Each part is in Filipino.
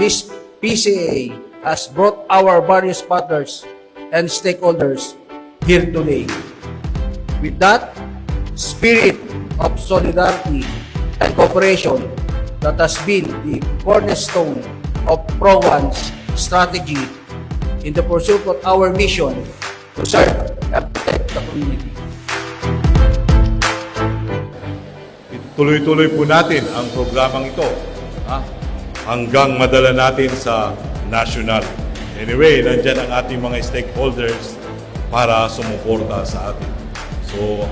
PCA has brought our various partners and stakeholders here today. With that spirit of solidarity and cooperation that has been the cornerstone of Pro-One's strategy in the pursuit of our mission to serve and protect the community. Tuloy-tuloy po natin ang programang ito ha? Hanggang madala natin sa national. Anyway, nandyan ang ating mga stakeholders para sumuporta sa atin. So,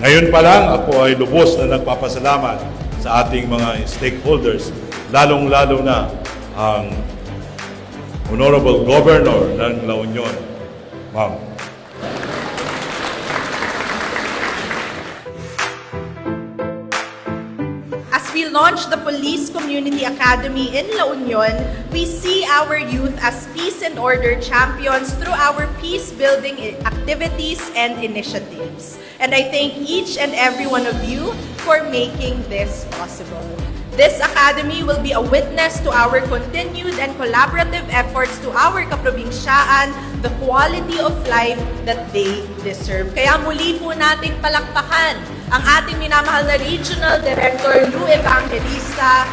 ngayon pa lang ako ay lubos na nagpapasalamat sa ating mga stakeholders, lalong-lalo na ang Honorable Governor ng La Union, Ma'am As we launch the Police Community Academy in La Union, we see our youth as peace and order champions through our peace building i- activities and initiatives. And I thank each and every one of you for making this possible. This academy will be a witness to our continued and collaborative efforts to our kaprobinsyaan, the quality of life that they deserve. Kaya muli po nating palakpakan ang ating minamahal na Regional Director Lou Evangelista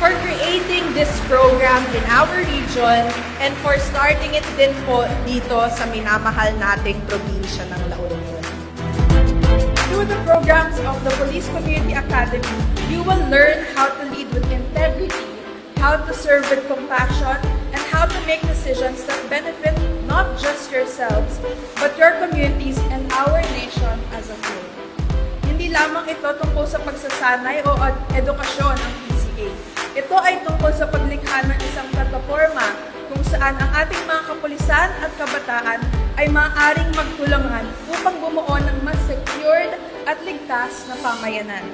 for creating this program in our region and for starting it din po dito sa minamahal nating probinsya ng La Union. Through the programs of the Police Community Academy, you will learn how to lead with integrity, how to serve with compassion, and how to make decisions that benefit not just yourselves, but your communities Lamang ito tungkol sa pagsasanay o ed- edukasyon ng PCA. Ito ay tungkol sa paglikha ng isang plataforma kung saan ang ating mga kapulisan at kabataan ay maaaring magtulungan upang bumuo ng mas secured at ligtas na pamayanan.